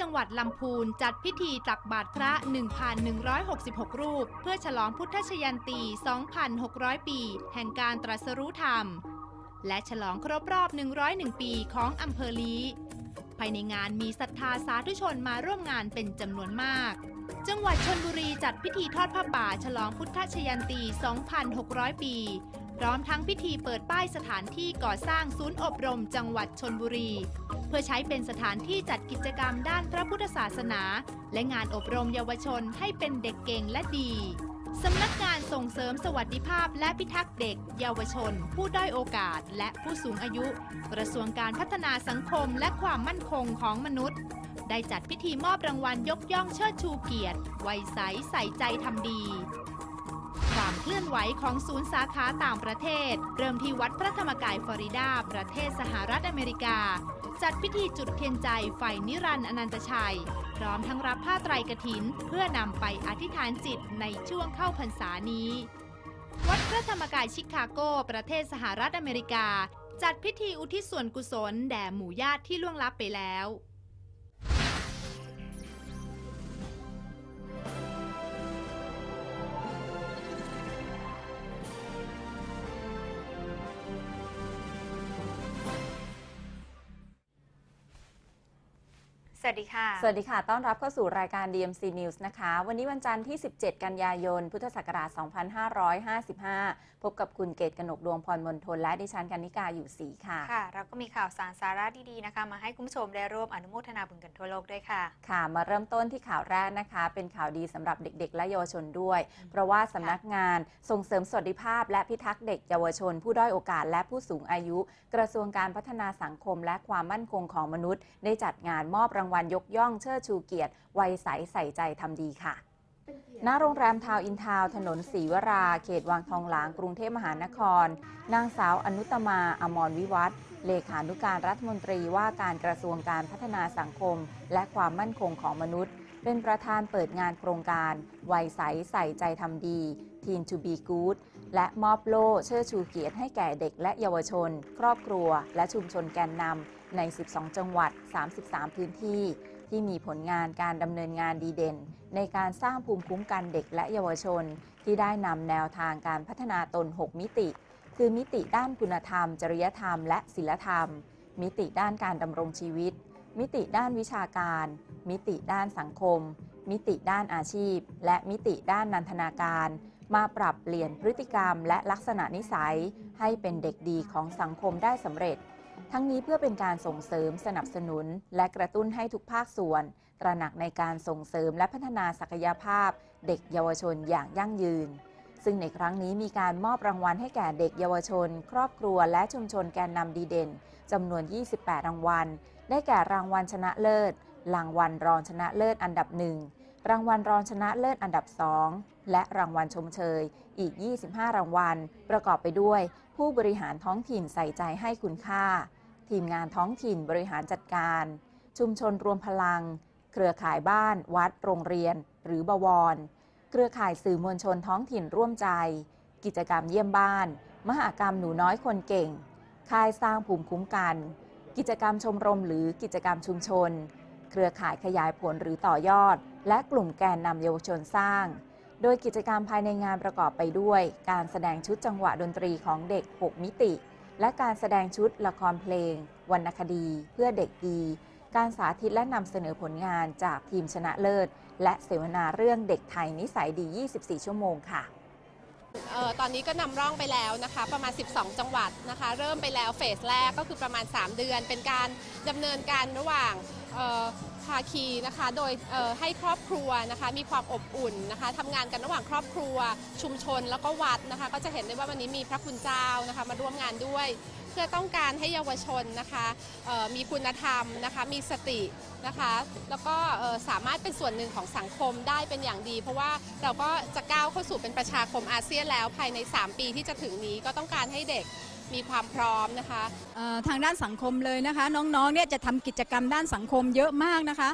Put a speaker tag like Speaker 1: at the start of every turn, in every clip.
Speaker 1: จังหวัดลำพูนจัดพิธีตักบาตรพระ 1,166 รูป เพื่อฉลองพุทธชยันตี 2,600 ปี แห่งการตรัสรู้ธรรม และฉลองครบรอบ 101 ปีของอำเภอลีภายในงานมีศรัทธาสาธุชนมาร่วมงานเป็นจำนวนมาก จังหวัดชนบุรีจัดพิธีทอดผ้าป่าฉลองพุทธชยันตี 2,600 ปี พร้อมทั้งพิธีเปิดป้ายสถานที่ก่อสร้างศูนย์อบรมจังหวัดชนบุรี เพื่อใช้เป็นสถานที่จัดกิจกรรมด้านพระพุทธศาสนา และงานอบรมเยาวชนให้เป็นเด็กเก่งและดี สำนักงานส่งเสริมสวัสดิภาพและพิทักษ์เด็ก เยาวชน ผู้ด้อยโอกาส และผู้สูงอายุ กระทรวงการพัฒนาสังคมและความมั่นคงของมนุษย์ ได้จัดพิธีมอบรางวัลยกย่องเชิดชูเกียรติ ไวัยใสใส่ใจทำดี ความเคลื่อนไหวของศูนย์สาขาต่างประเทศ เริ่มที่วัดพระธรรมกายฟลอริดา ประเทศสหรัฐอเมริกา จัดพิธีจุดเทียนใจไฟนิรันดร์อนันตชัย พร้อมทั้งรับผ้าไตรกฐิน เพื่อนำไปอธิษฐานจิตในช่วงเข้าพรรษานี้ วัดพระธรรมกายชิคาโก ประเทศสหรัฐอเมริกา จัดพิธีอุทิศส่วนกุศลแด่หมู่ญาติที่ล่วงลับไปแล้ว
Speaker 2: สวัสดีค่ะ
Speaker 3: สวัสดีค่ะ ต้อนรับเข้าสู่รายการ DMC News นะคะ วันนี้วันจันทร์ที่ 17 กันยายน พุทธศักราช 2555 พบกับคุณเกตกนกดวงพรมนทน และดิฉันกันนิกาอยู่ศรีค่ะ
Speaker 2: ค่ะ เราก็มีข่าวสารสาระดีๆนะคะ มาให้คุณผู้ชมได้ร่วมอนุโมทนาบุญกันทั่วโลกด้วยค่ะ
Speaker 3: ค่ะ มาเริ่มต้นที่ข่าวแรกนะคะ เป็นข่าวดีสำหรับเด็ก ๆ และเยาวชนด้วย เพราะว่าสำนักงานส่งเสริมสวัสดิภาพ และพิทักษ์เด็กเยาวชน ผู้ด้อยโอกาสและผู้สูงอายุ กระทรวงการพัฒนาสังคม และความมั่นคงของมนุษย์ ได้จัดงานมอบรางวัลยกย่องเชิดชูเกียรติวัยใสใส่ใจทำดีค่ะณโรงแรมทาวน์อินทาวน์ถนนศรีวรา เขตวังทองหลาง กรุงเทพมหานคร นางสาวอนุตมา อมรวิวัฒน์เลขานุการรัฐมนตรีว่าการกระทรวงการพัฒนาสังคม และความมั่นคงของมนุษย์ เป็นประธานเปิดงานโครงการ วัยใสใส่ใจทำดี Teen to be good และมอบโล่เชิดชูเกียรติให้แก่เด็กและเยาวชน ครอบครัว และชุมชนแกนนำ ใน 12 จังหวัด 33 พื้นที่ ที่มีผลงานการดำเนินงานดีเด่น ในการสร้างภูมิคุ้มกันเด็กและเยาวชน ที่ได้นำแนวทางการพัฒนาตน 6 มิติ คือมิติด้านคุณธรรม จริยธรรม และศีลธรรม มิติด้านการดำรงชีวิต มิติด้านวิชาการ มิติด้านสังคม มิติด้านอาชีพ และมิติด้านนันทนาการมาปรับเปลี่ยนพฤติกรรมและลักษณะนิสัย ให้เป็นเด็กดีของสังคมได้สำเร็จ ทั้งนี้เพื่อเป็นการส่งเสริมสนับสนุน และกระตุ้นให้ทุกภาคส่วน ตระหนักในการส่งเสริมและพัฒนาศักยภาพ เด็กเยาวชนอย่างยั่งยืน ซึ่งในครั้งนี้มีการมอบรางวัลให้แก่เด็กเยาวชน ครอบครัวและชุมชนแกนนำดีเด่นจำนวน 28 รางวัล ได้แก่รางวัลชนะเลิศ รางวัลรองชนะเลิศอันดับหนึ่งรางวัลรองชนะเลิศอันดับ 2 และรางวัลชมเชย อีก 25 รางวัล ประกอบไปด้วย ผู้บริหารท้องถิ่นใส่ใจให้คุณค่า ทีมงานท้องถิ่นบริหารจัดการ ชุมชนรวมพลัง เครือข่ายบ้าน วัด โรงเรียน หรือบวร เครือข่ายสื่อมวลชนท้องถิ่นร่วมใจ กิจกรรมเยี่ยมบ้าน มหากรรมหนูน้อยคนเก่ง ค่ายสร้างภูมิคุ้มกัน กิจกรรมชมรมหรือกิจกรรมชุมชน เครือข่ายขยายผลหรือต่อยอด และกลุ่มแกนนำเยาวชนสร้าง โดยกิจกรรมภายในงานประกอบไปด้วย การแสดงชุดจังหวะดนตรีของเด็ก 6 มิติ และการแสดงชุดละครเพลง วรรณคดี เพื่อเด็กดี การสาธิตและนำเสนอผลงานจากทีมชนะเลิศ และเสวนาเรื่องเด็กไทยนิสัยดี 24 ชั่วโมงค่ะ
Speaker 4: ออตอนนี้ก็นำร่องไปแล้วนะคะ ประมาณ 12 จังหวัดนะคะ เริ่มไปแล้วเฟสแรกก็คือประมาณ 3 เดือน เป็นการดำเนินการระหว่างออ ภาคีนะคะโดยให้ครอบครัวนะคะมีความอบอุ่นนะคะทำงานกันระหว่างครอบครัว ชุมชนแล้วก็วัดนะคะ ก็จะเห็นได้ว่าวันนี้มีพระคุณเจ้านะคะมาร่วมงานด้วย เพื่อต้องการให้เยาวชนนะคะมีคุณธรรมนะคะมีสตินะคะแล้วก็สามารถเป็นส่วนหนึ่งของสังคมได้เป็นอย่างดี เพราะว่าเราก็จะก้าวเข้าสู่เป็นประชาคมอาเซียนแล้วภายใน 3 ปีที่จะถึงนี้ก็ต้องการให้เด็ก มีความพร้อมนะคะ
Speaker 5: ทางด้านสังคมเลยนะคะ น้องๆเนี่ยจะทำกิจกรรมด้านสังคมเยอะมากนะคะ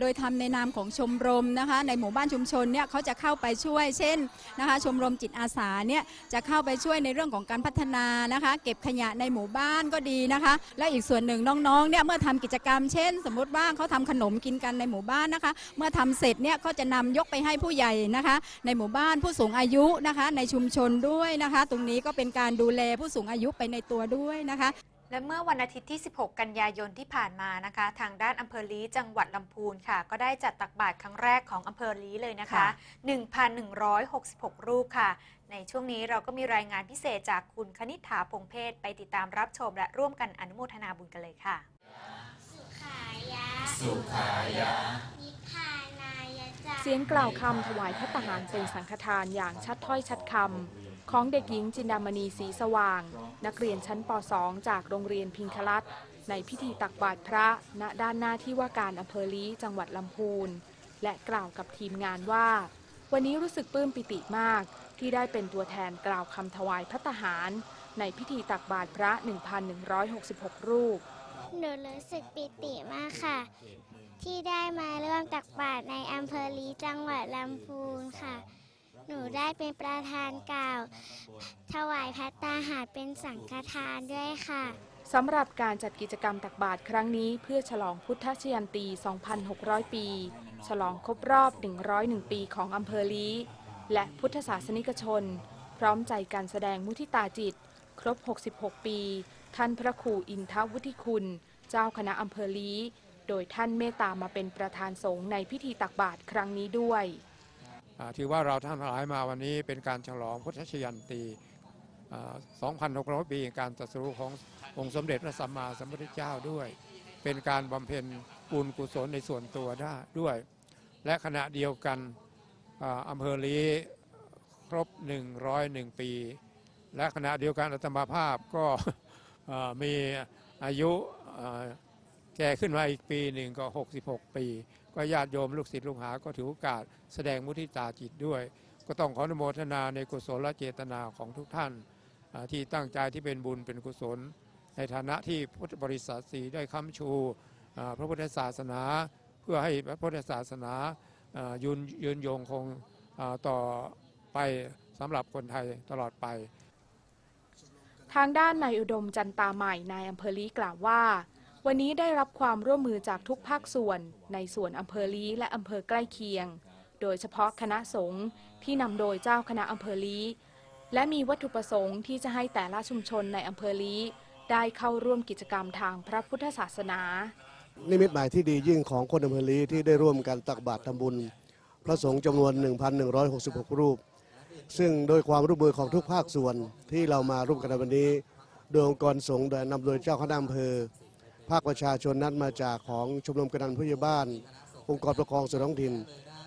Speaker 5: โดยทำในนามของชมรมนะคะ ในหมู่บ้านชุมชนเนี่ยเขาจะเข้าไปช่วย เช่นนะคะชมรมจิตอาสาเนี่ยจะเข้าไปช่วยในเรื่องของการพัฒนานะคะ เก็บขยะในหมู่บ้านก็ดีนะคะ และอีกส่วนหนึ่งน้องๆเนี่ยเมื่อทำกิจกรรม เช่น สมมติว่าเขาทำขนมกินกันในหมู่บ้านนะคะ เมื่อทำเสร็จเนี่ยก็จะนำยกไปให้ผู้ใหญ่นะคะ ในหมู่บ้านผู้สูงอายุนะคะ ในชุมชนด้วยนะคะ ตรงนี้ก็เป็นการดูแลผู้สูงอายุไปในตัวด้วยนะคะ
Speaker 2: และเมื่อวันอาทิตย์ที่ 16 กันยายนที่ผ่านมานะคะ ทางด้านอำเภอลีจังหวัดลำพูนค่ะ ก็ได้จัดตักบาตรครั้งแรกของอำเภอลีเลยนะคะ
Speaker 3: ค่ะ
Speaker 2: 1,166 รูปค่ะ ในช่วงนี้เราก็มีรายงานพิเศษจากคุณคณิษฐาพงเพศไปติดตามรับชม และร่วมกันอนุโมทนาบุญกันเลยค่ะ
Speaker 6: สุขายะ สุขายะนิพพานายะจา
Speaker 7: เสียงกล่าวคำถวายพระทหารเป็นสังฆทานอย่างชัดถ้อยชัดคำของเด็กหญิงจินดามณีศรีสว่างนักเรียนชั้นป .2 จากโรงเรียนพิงคลัตในพิธีตักบาตรพระ ณด้านหน้าที่ว่าการอำเภอลีจังหวัดลำพูน และกล่าวกับทีมงานว่า วันนี้รู้สึกปลื้มปิติมาก ที่ได้เป็นตัวแทนกล่าวคำถวายพระทหาร ในพิธีตักบาตรพระ 1,166 รูป
Speaker 6: หนูรู้สึกปิติมากค่ะ ที่ได้มาร่วมตักบาตรในอำเภอลีจังหวัดลำพูนค่ะ หนูได้เป็นประธานกล่าว ถวายพัตตาหารเป็นสังฆทานด้วยค่ะ
Speaker 7: สำหรับการจัดกิจกรรมตักบาตรครั้งนี้เพื่อฉลองพุทธชยันตี 2,600 ปี ฉลองครบรอบ 101 ปีของอำเภอลีและพุทธศาสนิกชน พร้อมใจการแสดงมุทิตาจิต ครบ 66 ปี ท่านพระครูอินทวุฒิคุณ เจ้าคณะอำเภอลีโดยท่านเมตตามาเป็นประธานสงฆ์ในพิธีตักบาตรครั้งนี้ด้วย
Speaker 8: ถือว่าเราท่านทั้งหลายมาวันนี้เป็นการฉลองพุทธชยันตี 2,600 ปีการตรัสรู้ขององค์สมเด็จพระสัมมาสัมพุทธเจ้าด้วย เป็นการบำเพ็ญบุญกุศลในส่วนตัวได้ด้วย และขณะเดียวกันอ่าอำเภอลีครบ 101 ปี และขณะเดียวกันอาตมาภาพก็มีอายุแก่ขึ้นมาอีกปีหนึ่งก็ 66 ปี ก็ญาติโยมลูกศิษย์ลูกหา ก็ถือโอกาสแสดงมุทิตาจิตด้วย ก็ต้องขออนุโมทนาในกุศลและเจตนาของทุกท่าน ที่ตั้งใจที่เป็นบุญเป็นกุศล ในฐานะที่พุทธบริษัทสีได้ค้ำชูพระพุทธศาสนา เพื่อให้พระพุทธศาสนายืนยืนยงคงต่อไปสำหรับคนไทยตลอดไป
Speaker 7: ทางด้านนายอุดมจันตาใหม่นายอำเภอลีกล่าวว่า วันนี้ได้รับความร่วมมือจากทุกภาคส่วน ในส่วนอำเภอลีและอำเภอใกล้เคียง โดยเฉพาะคณะสงฆ์ที่นำโดยเจ้าคณะอำเภอลีและมีวัตถุประสงค์ที่จะให้แต่ละชุมชนในอำเภอลีได้เข้าร่วมกิจกรรมทางพระพุทธศาสนา
Speaker 9: นิมิตหมายที่ดียิ่งของคนอำเภอลีที่ได้ร่วมกันตักบาตรทำบุญ พระสงฆ์จำนวน 1,166 รูป ซึ่งโดยความร่วมมือของทุกภาคส่วนที่เรามาร่วมกันในวันนี้ โดยองค์กรสงฆ์โดยนำโดยเจ้าคณะอำเภอ ภาคประชาชนนั้นมาจากของชมรมกำนันผู้ใหญ่บ้าน องค์กรปกครองส่วนท้องถิ่น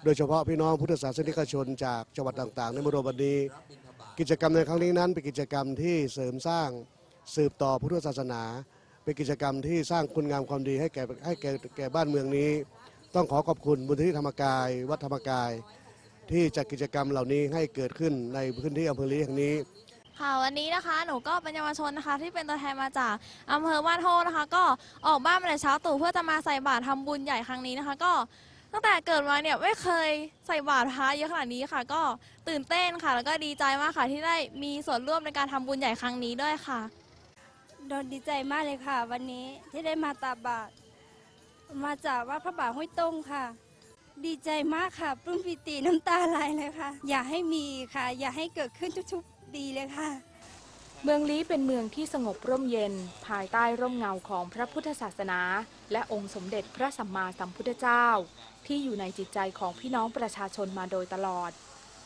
Speaker 9: โดยเฉพาะพี่น้องพุทธศาสนิกชนจากจังหวัดต่างๆ ในมรวมวันนี้ กิจกรรมในครั้งนี้นั้นเป็นกิจกรรมที่เสริมสร้างสืบต่อพุทธศาสนา เป็นกิจกรรมที่สร้างคุณงามความดีให้แก่ให้แก่แก่บ้านเมืองนี้ ต้องขอขอบคุณบุญที่ธรรมกาย วัดธรรมกาย ที่จัดกิจกรรมเหล่านี้ให้เกิดขึ้นในพื้นที่อำเภอลีแห่งนี้
Speaker 10: ค่ะวันนี้นะคะหนูก็เป็นเยาวชนนะคะ ที่เป็นตัวแทนมาจากอำเภอบ้านโฮนะคะ ก็ออกบ้านมาแต่เช้าตู่เพื่อจะมาใส่บาตรทำบุญใหญ่ครั้งนี้นะคะ ก็ตั้งแต่เกิดมาเนี่ยไม่เคยใส่บาตรพระเยอะขนาดนี้ค่ะ ก็ตื่นเต้นค่ะ แล้วก็ดีใจมากค่ะ ที่ได้มีส่วนร่วมในการทำบุญใหญ่ครั้งนี้ด้วยค่ะ
Speaker 11: โดนดีใจมากเลยค่ะ วันนี้ที่ได้มาตาบาตรมาจากวัดพระบาทห้วยต้งค่ะ ดีใจมากค่ะปลื้มปิติน้ำตาไหลเลยค่ะ อย่าให้มีค่ะ อย่าให้เกิดขึ้นทุกๆ ปีเลยค่ะ
Speaker 7: เมืองลี้เป็นเมืองที่สงบร่มเย็น ภายใต้ร่มเงาของพระพุทธศาสนา และองค์สมเด็จพระสัมมาสัมพุทธเจ้า ที่อยู่ในจิตใจของพี่น้องประชาชนมาโดยตลอด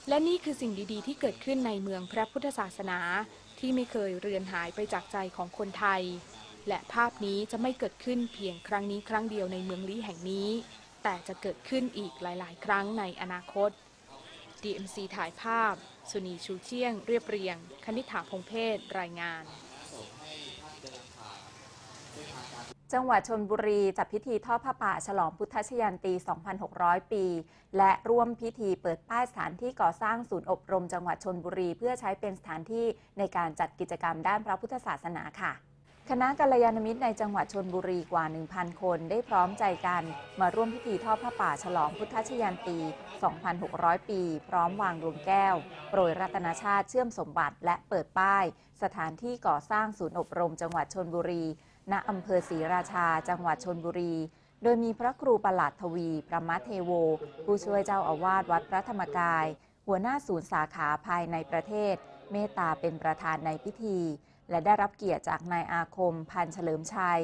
Speaker 7: และนี่คือสิ่งดีๆ ที่เกิดขึ้นในเมืองพระพุทธศาสนา ที่ไม่เคยเรือนหายไปจากใจของคนไทย และภาพนี้จะไม่เกิดขึ้นเพียงครั้งนี้ครั้งเดียวในเมืองลี้แห่งนี้ แต่จะเกิดขึ้นอีกหลาย ๆ ครั้งในอนาคต DMC ถ่ายภาพ สุนีชูเชียง เรียบเรียง คณิษฐาพงเพศรายงาน
Speaker 3: จังหวัดชนบุรีจัดพิธีทอดผ้าป่า ฉลองพุทธชยันตี 2,600 ปี และร่วมพิธีเปิดป้ายสถานที่ก่อสร้างศูนย์อบรมจังหวัดชนบุรี เพื่อใช้เป็นสถานที่ในการจัดกิจกรรมด้านพระพุทธศาสนาค่ะ คณะกัลยาณมิตรในจังหวัดชนบุรีกว่า 1,000 คนได้พร้อมใจกันมาร่วมพิธีทอดผ้าป่าฉลองพุทธชยันตี 2,600 ปี พร้อมวางดวงแก้ว โปรยรัตนชาติเชื่อมสมบัติและเปิดป้าย สถานที่ก่อสร้างศูนย์อบรมจังหวัดชนบุรี ณอำเภอศรีราชา จังหวัดชนบุรี โดยมีพระครูประหลัดทวี ประมัทเทโว ผู้ช่วยเจ้าอาวาสวัดพระธรรมกาย หัวหน้าศูนย์สาขาภายในประเทศ เมตตาเป็นประธานในพิธีและได้รับเกียรติจากนายอาคม พันเฉลิมชัย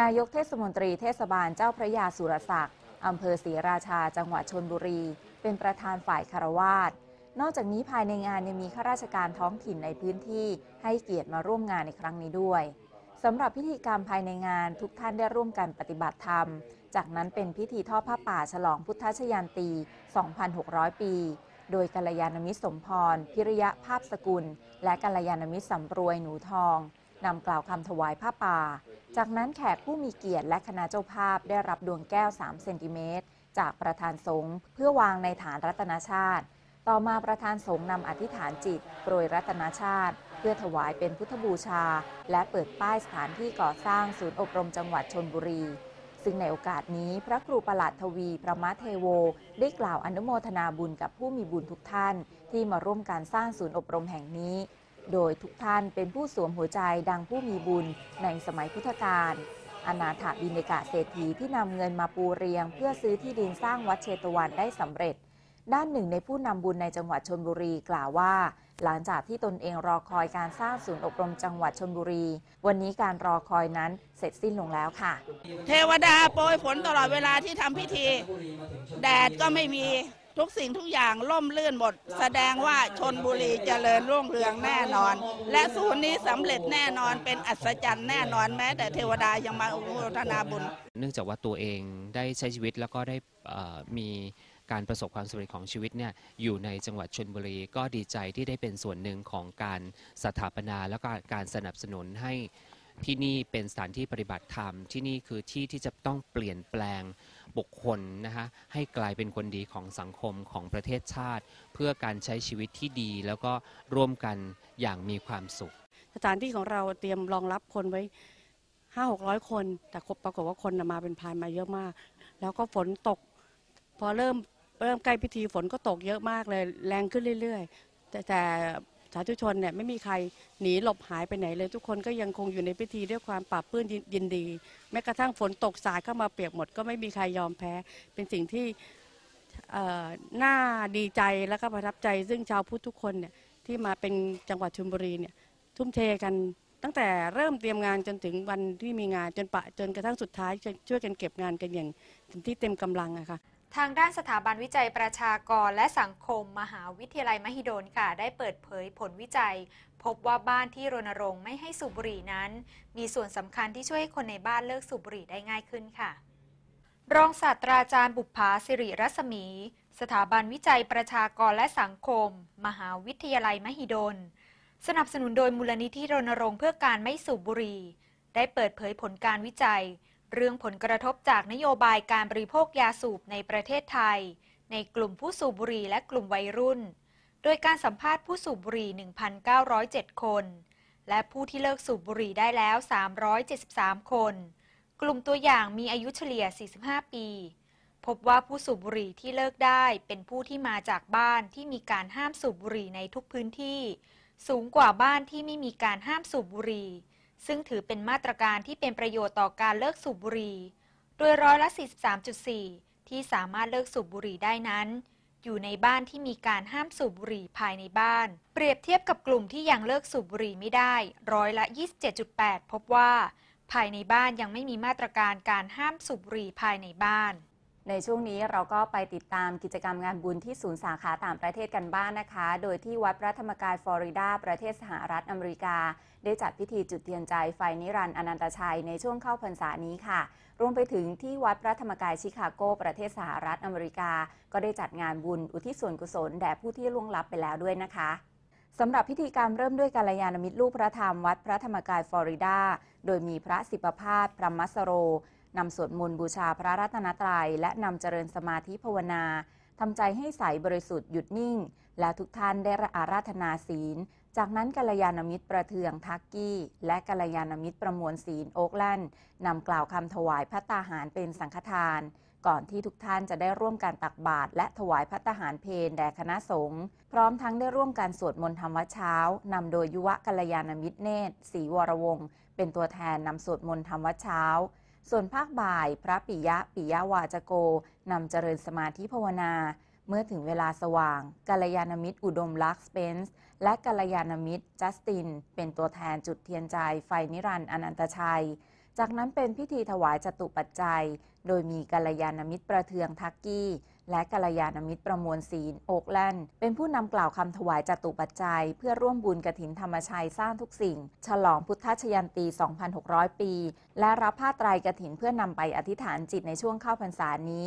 Speaker 3: นายกเทศมนตรีเทศบาลเจ้าพระยาสุรศักดิ์อำเภอศรีราชา จังหวัดชนบุรี เป็นประธานฝ่ายคารวาสนอกจากนี้ภายในงานยังมีข้าราชการท้องถิ่นในพื้นที่ ให้เกียรติมาร่วมงานในครั้งนี้ด้วยสำหรับพิธีกรรมภายในงานทุกท่านได้ร่วมกันปฏิบัติธรรม จากนั้นเป็นพิธีทอดผ้าป่าฉลองพุทธชยันตี 2,600 ปี โดยกัลยาณมิตรสมพร พิริยะภาพสกุล และกัลยาณมิตรสำรวยหนูทองนำกล่าวคำถวายผ้าป่า จากนั้นแขกผู้มีเกียรติและคณะเจ้าภาพได้รับดวงแก้ว 3 เซนติเมตร จากประธานสงฆ์เพื่อวางในฐานรัตนชาติ ต่อมาประธานสงฆ์นำอธิษฐานจิต โปรยรัตนชาติ เพื่อถวายเป็นพุทธบูชา และเปิดป้ายสถานที่ก่อสร้างศูนย์อบรมจังหวัดชนบุรี ซึ่งในโอกาสนี้พระครูประหลัดทวีประมาเทโว ได้กล่าวอนุโมทนาบุญกับผู้มีบุญทุกท่านที่มาร่วมการสร้างศูนย์อบรมแห่งนี้ โดยทุกท่านเป็นผู้สวมหัวใจดังผู้มีบุญในสมัยพุทธกาลอนาถบินิกะเศรษฐีที่นำเงินมาปูเรียง เพื่อซื้อที่ดินสร้างวัดเชตวันได้สำเร็จ ด้านหนึ่งในผู้นำบุญในจังหวัดชนบุรีกล่าวว่า หลังจากที่ตนเองรอคอยการสร้างศูนย์อบรมจังหวัดชนบุรี วันนี้การรอคอยนั้นเสร็จสิ้นลงแล้วค่ะ
Speaker 12: เทวดาโปรยฝนตลอดเวลาที่ทำพิธี แดดก็ไม่มีทุกสิ่งทุกอย่างล่มลื่นหมด แสดงว่าชนบุรีเจริญรุ่งเรืองแน่นอน และศูนย์นี้สำเร็จแน่นอนเป็นอัศจรรย์แน่นอนแม้ แต่เทวดายังมาอนุโมทนาบุญ
Speaker 13: เนื่องจากว่าตัวเองได้ใช้ชีวิตแล้วก็ได้เอ่อมี การประสบความสำเร็จของชีวิตเนี่ยอยู่ในจังหวัดชนบุรี ก็ดีใจที่ได้เป็นส่วนหนึ่งของการสถาปนาแล้วก็การสนับสนุนให้ที่นี่เป็นสถานที่ปฏิบัติธรรม ที่นี่คือที่ที่จะต้องเปลี่ยนแปลงบุคคลนะคะให้กลายเป็นคนดีของสังคมของประเทศชาติ เพื่อการใช้ชีวิตที่ดี แล้วก็ร่วมกันอย่างมีความสุข
Speaker 14: สถานที่ของเราเตรียมรองรับคนไว้ห้าหกร้อยคน แต่ปรากฏว่าคนมาเป็นพันมาเยอะมาก แล้วก็ฝนตก พอเริ่ม เริ่มใกล้พิธีฝนก็ตกเยอะมากเลย แรงขึ้นเรื่อยๆ แต่แต่สาธุชนเนี่ยไม่มีใครหนีหลบหายไปไหนเลย ทุกคนก็ยังคงอยู่ในพิธีด้วยความปราบปลื้มยินยินดี แม้กระทั่งฝนตกสาดเข้ามาเปียกหมด ก็ไม่มีใครยอมแพ้ เป็นสิ่งที่น่าดีใจและก็ประทับใจ ซึ่งชาวพุทธทุกคนเนี่ยที่มาเป็นจังหวัดชลบุรีเนี่ยทุ่มเทกันตั้งแต่เริ่มเตรียมงานจนถึงวันที่มีงานจนปะจนกระทั่งสุดท้ายช่วยกันเก็บงานกันอย่างที่เต็มกำลังอะค่ะ
Speaker 2: ทางด้านสถาบันวิจัยประชากรและสังคม มหาวิทยาลัยมหิดลค่ะ ได้เปิดเผยผลวิจัย พบว่าบ้านที่รณรงค์ไม่ให้สูบบุหรี่นั้น มีส่วนสำคัญที่ช่วยให้คนในบ้านเลิกสูบบุหรี่ได้ง่ายขึ้นค่ะ รองศาสตราจารย์บุภาสิริรัศมี สถาบันวิจัยประชากรและสังคม มหาวิทยาลัยมหิดล สนับสนุนโดยมูลนิธิรณรงค์เพื่อการไม่สูบบุหรี่ได้เปิดเผยผลการวิจัย เรื่องผลกระทบจากนโยบายการบริโภคยาสูบในประเทศไทย ในกลุ่มผู้สูบบุหรี่และกลุ่มวัยรุ่น โดยการสัมภาษณ์ผู้สูบบุหรี่ 1,907 คน และผู้ที่เลิกสูบบุหรี่ได้แล้ว 373 คน กลุ่มตัวอย่างมีอายุเฉลี่ย 45 ปี พบว่าผู้สูบบุหรี่ที่เลิกได้เป็นผู้ที่มาจากบ้านที่มีการห้ามสูบบุหรี่ในทุกพื้นที่ สูงกว่าบ้านที่ไม่มีการห้ามสูบบุหรี่ ซึ่งถือเป็นมาตรการที่เป็นประโยชน์ต่อการเลิกสูบบุหรี่ โดยร้อยละ 43.4 ที่สามารถเลิกสูบบุหรี่ได้นั้น อยู่ในบ้านที่มีการห้ามสูบบุหรี่ภายในบ้าน เปรียบเทียบกับกลุ่มที่ยังเลิกสูบบุหรี่ไม่ได้ ร้อยละ 27.8 พบว่า ภายในบ้านยังไม่มีมาตรการการห้ามสูบบุหรี่ภายในบ้าน
Speaker 3: ในช่วงนี้เราก็ไปติดตามกิจกรรมงานบุญที่ศูนย์สาขาต่างประเทศกันบ้างนนะคะ โดยที่วัดพระธรรมกายฟลอริดา ประเทศสหรัฐอเมริกา ได้จัดพิธีจุดเทียนใจไฟนิรันดร์อนันตชัยในช่วงเข้าพรรษานี้ค่ะ รวมไปถึงที่วัดพระธรรมกายชิคาโก ประเทศสหรัฐอเมริกา ก็ได้จัดงานบุญอุทิศส่วนกุศลแด่ผู้ที่ล่วงลับไปแล้วด้วยนะคะสำหรับพิธีการเริ่มด้วยกัลยาณมิตรลูกพระธรรมวัดพระธรรมกายฟลอริดา โดยมีพระสิบพาสพระมัสโร นำสวดมนต์บูชาพระรัตนตรัย และนำเจริญสมาธิภาวนาทำใจให้ใสบริสุทธิ์หยุดนิ่ง และทุกท่านได้อาราธนาศีล จากนั้นกัลยาณมิตรประเทืองทักกี้ และกัลยาณมิตรประมวลศีลโอ๊กลนด์นำกล่าวคำถวายพระตาหารเป็นสังฆทาน ก่อนที่ทุกท่านจะได้ร่วมการตักบาตรและถวายพัตตาหารเพลแด่คณะสงฆ์พร้อมทั้งได้ร่วมการสวดมนต์ธรรมวัเช้านำโดยยุวกัลยาณมิตรเนตรศรีวรวงศ์เป็นตัวแทนนำสวดมนต์ธรรมวัเช้า ส่วนภาคบ่าย พระปิยะปิยวาจโกนำเจริญสมาธิภาวนา เมื่อถึงเวลาสว่างกัลยาณมิตรอุดมลักษ์สเปนส์และกัลยาณมิตรจัสติน เป็นตัวแทนจุดเทียนใจไฟนิรันดร์อนันตชัย จากนั้นเป็นพิธีถวายจตุปัจจัย โดยมีกัลยาณมิตรประเทืองทักกี้ และกัลยาณมิตรประมวลศีลโอกแลนด์เป็นผู้นำกล่าวคำถวายจตุปัจจัย เพื่อร่วมบุญกระถินธรรมชัยสร้างทุกสิ่ง ฉลองพุทธชยันตี 2,600 ปี และรับผ้าไตรกระถินเพื่อนำไปอธิษฐานจิตในช่วงเข้าพรรษานี้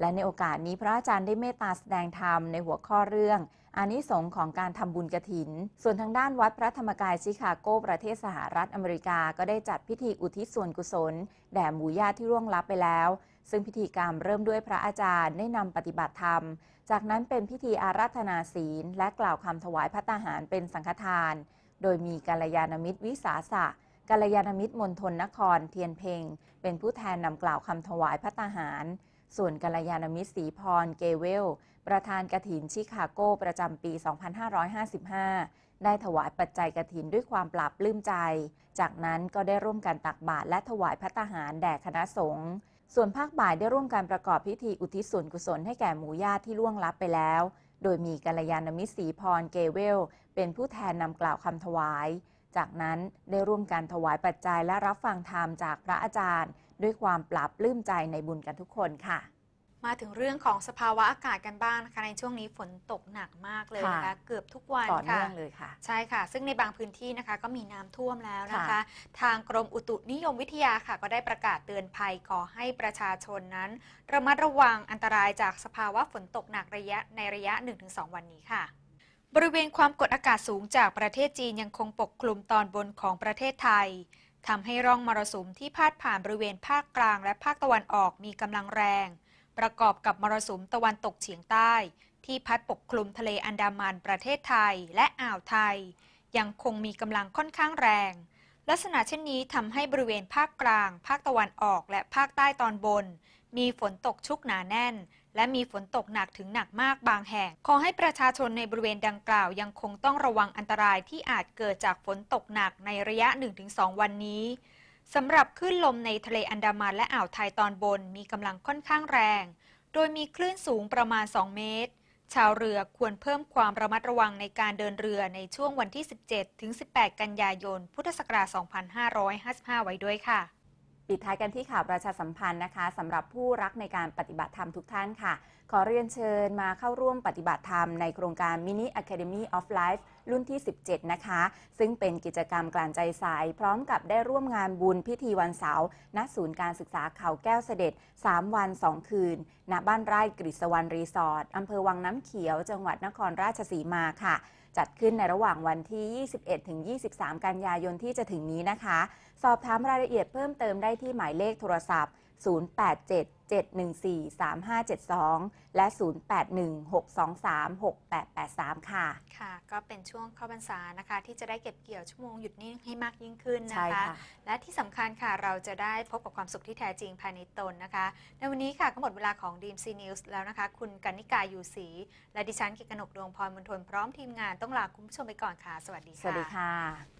Speaker 3: และในโอกาสนี้พระอาจารย์ได้เมตตาแสดงธรรมในหัวข้อเรื่องอานิสงส์ของการทำบุญกระถิน ส่วนทางด้านวัดพระธรรมกายชิคาโกประเทศสหรัฐอเมริกาก็ได้จัดพิธีอุทิศส่วนกุศล แด่หมู่ญาติที่ร่วงลับไปแล้ว ซึ่งพิธีกรรมเริ่มด้วยพระอาจารย์ได้นำปฏิบัติธรรม จากนั้นเป็นพิธีอาราธนาศีล และกล่าวคำถวายพระตาหารเป็นสังฆทาน โดยมีกัลยาณมิตรวิสาสะกัลยาณมิตรมณฑลนครเทียนเพงเป็นผู้แทนนำกล่าวคำถวายพระตาหาร ส่วนกัลยาณมิตรศรีพรเกเวล ประธานกระถินชิคาโกประจำปี 2555 ได้ถวายปัจจัยกระถินด้วยความปราบปลื้มใจ จากนั้นก็ได้ร่วมกันตักบาตรและถวายพระตาหารแด่คณะสงฆ์ ส่วนภาคบ่ายได้ร่วมการประกอบพิธีอุทิศส่วนกุศลให้แก่หมู่ญาติที่ล่วงลับไปแล้ว โดยมีกัลยาณมิตรศรีพรเกเวล เป็นผู้แทนนำกล่าวคำถวาย จากนั้นได้ร่วมการถวายปัจจัยและรับฟังธรรมจากพระอาจารย์ ด้วยความปราบปลื้มใจในบุญกันทุกคนค่ะ
Speaker 2: มาถึงเรื่องของสภาวะอากาศกันบ้างนะคะในช่วงนี้ฝนตกหนักมากเลยนะคะ
Speaker 3: ค่ะ
Speaker 2: เกือบทุกวัน
Speaker 3: ต่อเนื่
Speaker 2: ค่ะ
Speaker 3: องเลยค่ะ
Speaker 2: ใช่ค่ะ ซึ่งในบางพื้นที่นะคะก็มีน้ำท่วมแล้วนะคะ
Speaker 3: ค่ะ
Speaker 2: ทางกรมอุตุนิยมวิทยาค่ะ ก็ได้ประกาศเตือนภัยขอให้ประชาชนนั้น ระมัดระวังอันตรายจากสภาวะฝนตกหนักระยะในระยะ 1-2 วันนี้ค่ะบริเวณความกดอากาศสูงจากประเทศจีนยังคงปกคลุมตอนบนของประเทศไทยทำให้ร่องมรสุมที่พาดผ่านบริเวณภาคกลางและภาคตะวันออกมีกำลังแรง ประกอบกับมรสุมตะวันตกเฉียงใต้ ที่พัดปกคลุมทะเลอันดามันประเทศไทยและอ่าวไทย ยังคงมีกำลังค่อนข้างแรง ลักษณะเช่นนี้ทำให้บริเวณภาคกลาง ภาคตะวันออกและภาคใต้ตอนบน มีฝนตกชุกหนาแน่น และมีฝนตกหนักถึงหนักมากบางแห่ง ขอให้ประชาชนในบริเวณดังกล่าวยังคงต้องระวังอันตรายที่อาจเกิดจากฝนตกหนักในระยะ 1-2 วันนี้ สำหรับคลื่นลมในทะเลอันดามันและอ่าวไทยตอนบนมีกำลังค่อนข้างแรง โดยมีคลื่นสูงประมาณ 2 เมตร ชาวเรือควรเพิ่มความระมัดระวังในการเดินเรือในช่วงวันที่ 17 ถึง 18 กันยายน พุทธศักราช 2555 ไว้ด้วยค่ะ
Speaker 3: ปิดท้ายกันที่ข่าวประชาสัมพันธ์นะคะสำหรับผู้รักในการปฏิบัติธรรมทุกท่านค่ะ ขอเรียนเชิญมาเข้าร่วมปฏิบัติธรรมในโครงการ Mini Academy of Life รุ่นที่ 17 นะคะ ซึ่งเป็นกิจกรรมกลานใจใสพร้อมกับได้ร่วมงานบุญพิธีวันเสาร์ณศูนย์การศึกษาเขาแก้วเสด็จ 3 วัน 2 คืน ณบ้านไร่กฤษวรรณรีสอร์ทอำเภอวังน้ำเขียว จังหวัดนครราชสีมาค่ะจัดขึ้นในระหว่างวันที่ 21 ถึง 23 กันยายนที่จะถึงนี้นะคะ สอบถามรายละเอียดเพิ่มเติมได้ที่หมายเลขโทรศัพท์ 0877143572 และ 0816236883 ค่ะ
Speaker 2: ค่ะ ก็เป็นช่วงเข้าพรรษานะคะ ที่จะได้เก็บเกี่ยวชั่วโมงหยุดนิ่งให้มากยิ่งขึ้น
Speaker 3: ใช่
Speaker 2: นะคะ
Speaker 3: ค่ะ
Speaker 2: และที่สำคัญค่ะเราจะได้พบกับความสุขที่แท้จริงภายในตนนะคะ ในวันนี้ค่ะก็หมดเวลาของดีมซีนิวส์แล้วนะคะ คุณกันนิกาอยู่ศรีและดิฉันกิตกนกดวงพรมนทนพร้อมทีมงานต้องลาคุณผู้ชมไปก่อนค่ะ สวัสดี
Speaker 3: ส
Speaker 2: ค่ะ
Speaker 3: วัสดีค่ะ